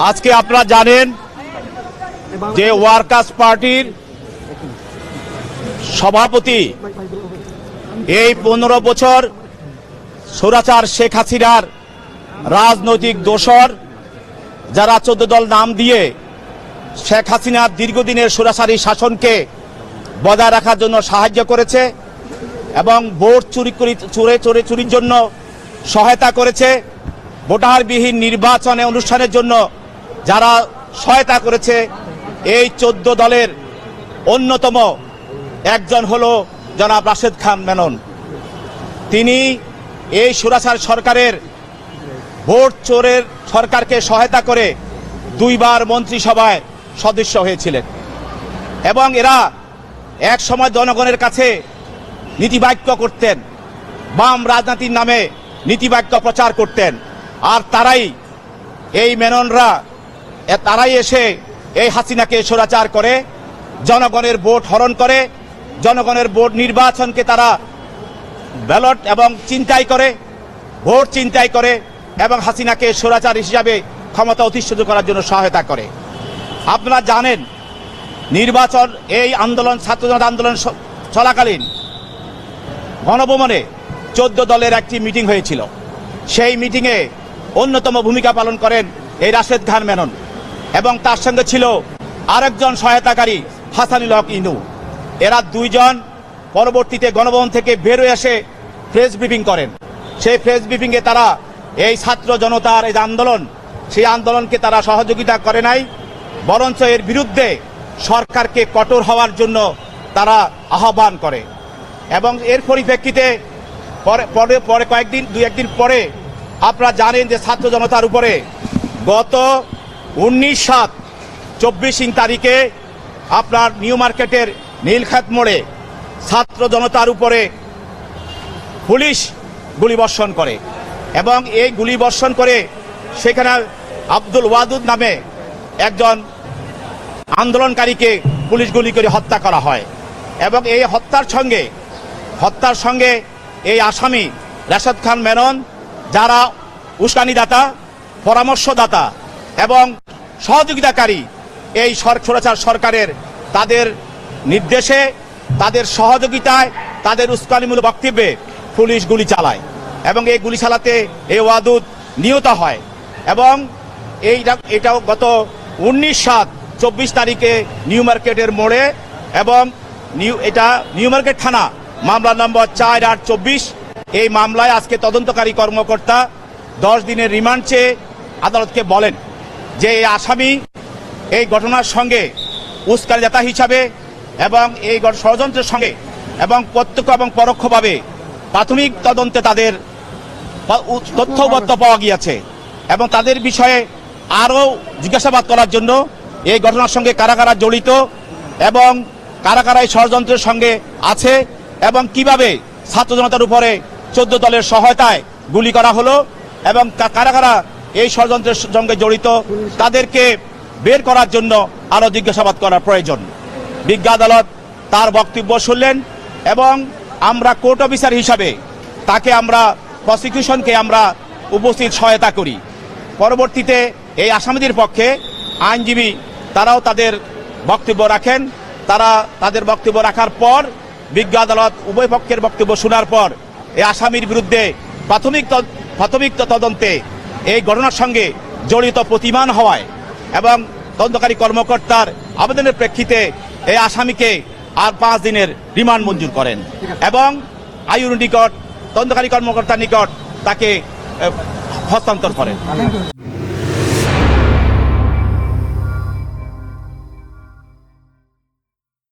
আজকে আপনারা জানেন যে ওয়ার্কার্স পার্টির সভাপতি এই পনেরো বছর সুরাচার শেখ হাসিনার রাজনৈতিক দোসর যারা চোদ্দ দল নাম দিয়ে শেখ হাসিনার দীর্ঘদিনের সুরাচারী শাসনকে বজায় রাখার জন্য সাহায্য করেছে এবং ভোট চুরি চুরে, চোরে চুরির জন্য সহায়তা করেছে। ভোটারবিহীন নির্বাচনে অনুষ্ঠানের জন্য যারা সহায়তা করেছে, এই চোদ্দ দলের অন্যতম একজন হল জনাব রাশেদ খান মেনন। তিনি এই সুরাচার সরকারের ভোট চোরের সরকারকে সহায়তা করে দুইবার মন্ত্রিসভায় সদস্য হয়েছিলেন। এবং এরা এক সময় জনগণের কাছে নীতিবাক্য করতেন, বাম রাজনীতির নামে নীতিবাক্য প্রচার করতেন। আর তারাই এই মেননরা তারাই এসে এই হাসিনাকে স্বৈরাচার করে, জনগণের ভোট হরণ করে, জনগণের ভোট নির্বাচনকে তারা ব্যালট এবং চিন্তাই করে, ভোট চিন্তাই করে এবং হাসিনাকে স্বৈরাচার হিসাবে ক্ষমতা অধিষ্ঠিত করার জন্য সহায়তা করে। আপনারা জানেন, নির্বাচন, এই আন্দোলন, ছাত্র জনতা আন্দোলন চলাকালীন গণভবনে চোদ্দ দলের একটি মিটিং হয়েছিল। সেই মিটিংয়ে অন্যতম ভূমিকা পালন করেন এই রাশেদ খান মেনন। এবং তার সঙ্গে ছিল আরেকজন সহায়তাকারী, হাসানুল হক ইনু। এরা দুইজন পরবর্তীতে গণভবন থেকে বেরোয় এসে প্রেস ব্রিফিং করেন। সেই প্রেস ব্রিফিংয়ে তারা এই ছাত্র জনতার এই আন্দোলন, সেই আন্দোলনকে তারা সহযোগিতা করে নাই, বরঞ্চ এর বিরুদ্ধে সরকারকে কঠোর হওয়ার জন্য তারা আহ্বান করে। এবং এর পরিপ্রেক্ষিতে পরে পরে পরে কয়েকদিন, দুই একদিন পরে আপনারা জানেন যে ছাত্র জনতার উপরে গত উনিশ সাত চব্বিশ তারিখে আপনার নিউ মার্কেটের নীলখাত মোড়ে ছাত্র জনতার উপরে পুলিশ গুলিবর্ষণ করে এবং এই গুলিবর্ষণ করে সেখানে আব্দুল ওয়াদুদ নামে একজন আন্দোলনকারীকে পুলিশ গুলি করে হত্যা করা হয় এবং এই হত্যার সঙ্গে হত্যার সঙ্গে এই আসামি রাশাদ খান মেনন, যারা উস্কানিদাতা, পরামর্শদাতা এবং সহযোগিতাকারী এই সর- স্বৈরাচার সরকারের তাদের নির্দেশে, তাদের সহযোগিতায়, তাদের উস্কানিমূলক বক্তব্যে পুলিশ গুলি চালায় এবং এই গুলি চালাতে এই ওয়াদুদ নিহত হয় এবং এইটা এটাও গত উনিশ সাত চব্বিশ তারিখে নিউ মার্কেটের মোড়ে এবং নিউ এটা নিউ মার্কেট থানা, মামলা নম্বর চার আট চব্বিশ। এই মামলায় আজকে তদন্তকারী কর্মকর্তা দশ দিনের রিমান্ড চেয়ে আদালতকে বলেন। যে এই আসামি এই ঘটনার সঙ্গে উস্কানিদাতা হিসাবে এবং এই ষড়যন্ত্রের সঙ্গে এবং প্রত্যক্ষ এবং পরোক্ষভাবে প্রাথমিক তদন্তে তাদের উ- তথ্যবদ্ধ পাওয়া গিয়েছে এবং তাদের বিষয়ে আরও জিজ্ঞাসাবাদ করার জন্য এই ঘটনার সঙ্গে কারা কারা জড়িত এবং কারা কারা এই ষড়যন্ত্রের সঙ্গে আছে এবং কীভাবে ছাত্র জনতার উপরে চোদ্দ দলের সহায়তায় গুলি করা হলো এবং কারা এই ষড়যন্ত্রের সঙ্গে জড়িত, তাদেরকে বের করার জন্য আরও জিজ্ঞাসাবাদ করার প্রয়োজন। বিজ্ঞা আদালত তার বক্তব্য শুনলেন এবং আমরা কোর্ট অফিসার হিসাবে তাকে আমরা, প্রসিকিউশনকে আমরা উপস্থিত সহায়তা করি। পরবর্তীতে এই আসামিদের পক্ষে আইনজীবী তারাও তাদের বক্তব্য রাখেন। তারা তাদের বক্তব্য রাখার পর বিজ্ঞ আদালত উভয় পক্ষের বক্তব্য শোনার পর এই আসামির বিরুদ্ধে প্রাথমিক প্রাথমিক তদন্তে এই ঘটনার সঙ্গে জড়িত প্রতিমান হওয়ায় এবং তদন্তকারী কর্মকর্তার আবেদনের প্রেক্ষিতে এই আসামিকে আর পাঁচ দিনের রিমান্ড মঞ্জুর করেন এবং আয়ুর নিকট, তদন্তকারী কর্মকর্তার নিকট তাকে হস্তান্তর করেন।